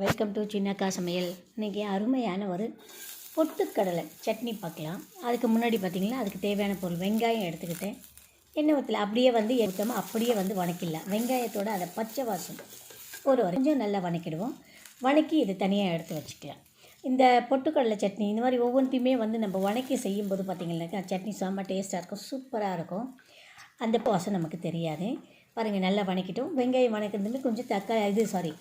Welcome to சின்னக்கா சமையல் இன்றைக்கி அருமையான ஒரு பொட்டுக்கடலை சட்னி பார்க்கலாம். அதுக்கு முன்னாடி பார்த்திங்கன்னா அதுக்கு தேவையான பொருள் வெங்காயம் எடுத்துக்கிட்டேன். எண்ணெய் ஊற்றல அப்படியே வந்து எடுத்தாமல் அப்படியே வந்து வணக்கிடலாம். வெங்காயத்தோட அதை பச்சை வாசம் ஒரு வரை கொஞ்சம் நல்லா வணக்கிடுவோம். வணக்கி இது தனியாக எடுத்து வச்சுக்கலாம். இந்த பொட்டுக்கடலை சட்னி இந்த மாதிரி ஒவ்வொன்றையுமே வந்து நம்ம வணக்கி செய்யும்போது பார்த்திங்கனாக்கா சட்னி சாம்பார் டேஸ்ட்டாக இருக்கும் சூப்பராக இருக்கும். அந்த பாசம் நமக்கு தெரியாது. பாருங்கள் நல்லா வணக்கிட்டோம். வெங்காயம் வணக்கிறதுமே கொஞ்சம் தக்காளி இது சாரி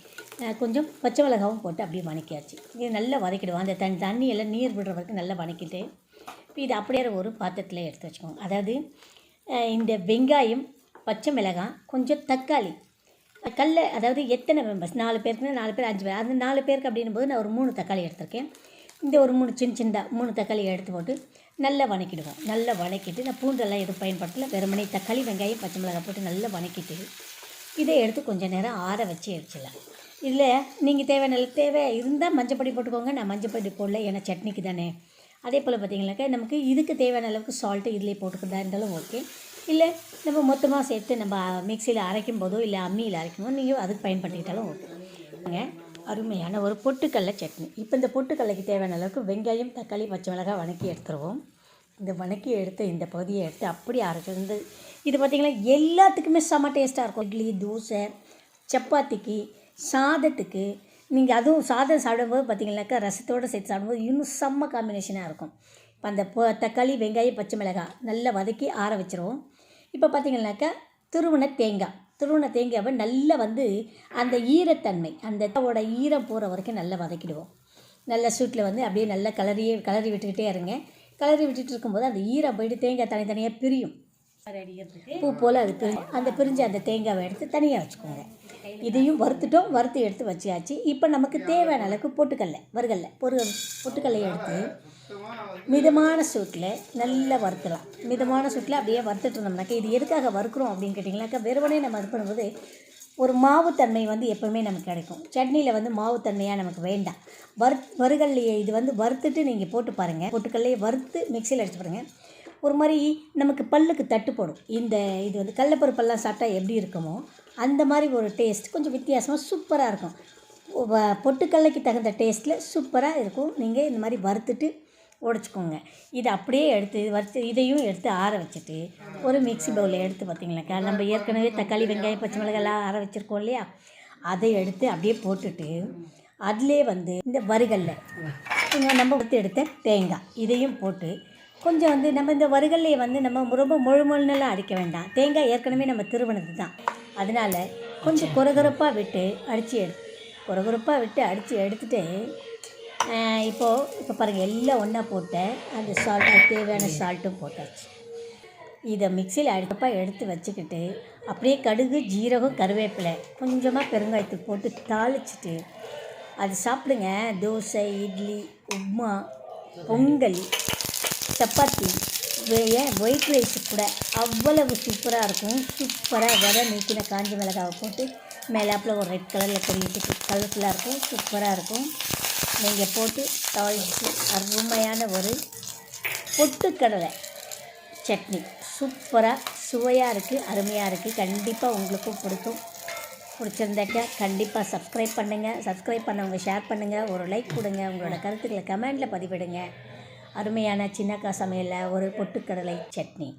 கொஞ்சம் பச்சை மிளகாவும் போட்டு அப்படியே வணக்கியாச்சு. இது நல்லா வதக்கிடுவோம். அந்த தண்ணி தண்ணி எல்லாம் நீர் விடுற வரைக்கும் நல்லா வணக்கிட்டு இப்போ இது அப்படியே ஒரு பாத்திரத்தில் எடுத்து வச்சுக்கோங்க அதாவது இந்த வெங்காயம் பச்சை மிளகாய் கொஞ்சம் தக்காளி கடல அதாவது எத்தனை மெம்பர்ஸ் நாலு பேருக்குன்னா நாலு பேர் அஞ்சு பேர். அந்த நாலு பேருக்கு அப்படின்னும் போது நான் ஒரு மூணு தக்காளி எடுத்திருக்கேன். இந்த ஒரு மூணு சின்ன சின்னதாக மூணு தக்காளி எடுத்து போட்டு நல்லா வணக்கிடுவோம். நல்லா வணக்கிட்டு நான் பூண்டெல்லாம் எதுவும் பயன்படுத்தல. வெறுமனை தக்காளி வெங்காயம் பச்சை மிளகாய் போட்டு நல்லா வணக்கிட்டு இதை எடுத்து கொஞ்சம் நேரம் ஆற வச்சு எடுத்துடலாம். இல்லை நீங்கள் தேவையான தேவை இருந்தால் மஞ்சப்பொடி போட்டுக்கோங்க. நான் மஞ்சப்பொடி போடல ஏன்னா சட்னிக்கு தானே. அதே போல் பார்த்தீங்கன்னாக்கா நமக்கு இதுக்கு தேவையான அளவுக்கு சால்ட்டு இதிலே போட்டுக்கிறதா இருந்தாலும் ஓகே இல்லை நம்ம மொத்தமாக சேர்த்து நம்ம மிக்சியில் அரைக்கும் போதோ இல்லை அம்மியில் அரைக்கும் போதோ நீங்கள் அதுக்கு பயன்படுத்திக்கிட்டாலும் ஓகே அருமையான ஒரு பொட்டுக்கடலை சட்னி. இப்போ இந்த பொட்டுக்கடலைக்கு தேவையான அளவுக்கு வெங்காயம் தக்காளி பச்சை மிளகாய் வணக்கி எடுத்துருவோம். இந்த வணக்கி எடுத்து இந்த பகுதியை எடுத்து அப்படி அரைச்சிருந்து இது பார்த்திங்கன்னா எல்லாத்துக்குமே செம்ம டேஸ்ட்டாக இருக்கும். இட்லி தோசை சப்பாத்திக்கு சாதத்துக்கு நீங்கள் அதுவும் சாதம் சாப்பிடும்போது பார்த்திங்கனாக்கா ரசத்தோடு சேர்த்து சாப்பிடும்போது இன்னும் செம்ம காம்பினேஷனாக இருக்கும். இப்போ அந்த பொ- தக்காளி வெங்காயம் பச்சை மிளகாய் நல்லா வதக்கி ஆற வச்சிருவோம். இப்போ பார்த்திங்கனாக்கா துருவன தேங்காய். துருவன தேங்காவை நல்லா வந்து அந்த ஈரத்தன்மை அந்த தவோட ஈரம் போகிற வரைக்கும் நல்லா வதக்கிடுவோம். நல்ல சூட்டில் வந்து அப்படியே நல்லா கலரியே கலரி விட்டுக்கிட்டே இருங்க. கலரி விட்டுட்டு இருக்கும்போது அந்த ஈரம் போயிட்டு தேங்காய் தனித்தனியாக பிரியும். பூ போல் அது பிரி அந்த பிரிஞ்சு அந்த தேங்காவை எடுத்து தனியாக வச்சுக்கோங்க. இதையும் வறுத்துட்டோம் வறுத்து எடுத்து வச்சியாச்சு இப்போ நமக்கு தேவையான அளவுக்கு பொட்டுக்கல்லை வறுகல்ல பொரு பொட்டுக்கடலையை எடுத்து மிதமான சூட்டில் நல்லா வறுக்கலாம் மிதமான சூட்டில் அப்படியே வறுத்துட்டு இருந்தோம்னாக்கா இது எதுக்காக வறுக்கிறோம் அப்படின்னு கேட்டிங்கனாக்கா வெறுவனே நம்ம இது பண்ணும்போது ஒரு மாவுத்தன்மை வந்து எப்போவுமே நமக்கு கிடைக்கும். சட்னியில் வந்து மாவுத்தன்மையாக நமக்கு வேண்டாம். வறு வறுகல்லையே இது வந்து வறுத்துட்டு நீங்கள் போட்டு பாருங்கள் பொட்டுக்கல்லையே வறுத்து மிக்சியில் எடுத்து பாருங்கள் ஒரு மாதிரி நமக்கு பல்லுக்கு தட்டு போடும் இந்த இது வந்து கடலப்பருப்பெல்லாம் சாப்பிட்டா எப்படி இருக்குமோ அந்த மாதிரி ஒரு டேஸ்ட் கொஞ்சம் வித்தியாசமாக சூப்பராக இருக்கும். வ- பொட்டுக்கடலைக்கு தகுந்த டேஸ்ட்டில் சூப்பராக இருக்கும். நீங்கள் இந்த மாதிரி வறுத்துட்டு உடச்சிக்கோங்க. இதை அப்படியே எடுத்து வறுத்து இதையும் எடுத்து ஆற வச்சுட்டு ஒரு மிக்சி பவுலில் எடுத்து பார்த்தீங்கன்னாக்கா நம்ம ஏற்கனவே தக்காளி வெங்காயம் பச்சை மிளகாய்லாம் ஆற வச்சுருக்கோம் இல்லையா? அதை எடுத்து அப்படியே போட்டுட்டு அதிலே வந்து இந்த வறுகல்ல நம்ம வறுத்து எடுத்த தேங்காய் இதையும் போட்டு கொஞ்சம் வந்து நம்ம இந்த வறுகல்லையை வந்து நம்ம ரொம்ப முழு முழுன்னெல்லாம் அடிக்க வேண்டாம். தேங்காய் ஏற்கனவே நம்ம திருவனது தான் அதனால் கொஞ்சம் குறகுறப்பாக விட்டு அடித்து எடு குறகுறப்பாக விட்டு அடித்து எடுத்துகிட்டு இப்போது இப்போ பாருங்கள் எல்லாம் ஒன்றா போட்டேன் அந்த சால்ட்டு தேவையான சால்ட்டும் போட்டாச்சு. இதை மிக்சியில் அடுப்பா எடுத்து வச்சுக்கிட்டு அப்படியே கடுகு ஜீரகம் கருவேப்பிலை கொஞ்சமாக பெருங்காயத்துக்கு போட்டு தாளிச்சிட்டு அது சாப்பிடுங்க. தோசை இட்லி உப்மா பொங்கல். சப்பாத்தி. வே- ஒயிட் ரைஸ் கூட அவ்வளவு சூப்பராக இருக்கும். சூப்பராக வர நீக்கின காஞ்சி மிளகாவை போட்டு மேலாப்பில் ஒரு ரெட் கலரில் பொரியட்டு கலர்ஃபுல்லாக இருக்கும். சூப்பராக இருக்கும். நீங்கள் போட்டு தாளிச்சு அருமையான ஒரு பொட்டுக்கடலை சட்னி. சூப்பராக சுவையாக இருக்குது அருமையாக இருக்குது கண்டிப்பாக உங்களுக்கும் பிடிக்கும். பிடிச்சிருந்தாக்கா கண்டிப்பாக சப்ஸ்கிரைப் பண்ணுங்கள் சப்ஸ்கிரைப் பண்ணவங்க ஷேர் பண்ணுங்கள் ஒரு லைக் கொடுங்க. உங்களோட கருத்துக்களை கமெண்டில் பதிவிடுங்க. அருமையான சின்னக்கா சமையலில் ஒரு பொட்டுக்கடலை சட்னி.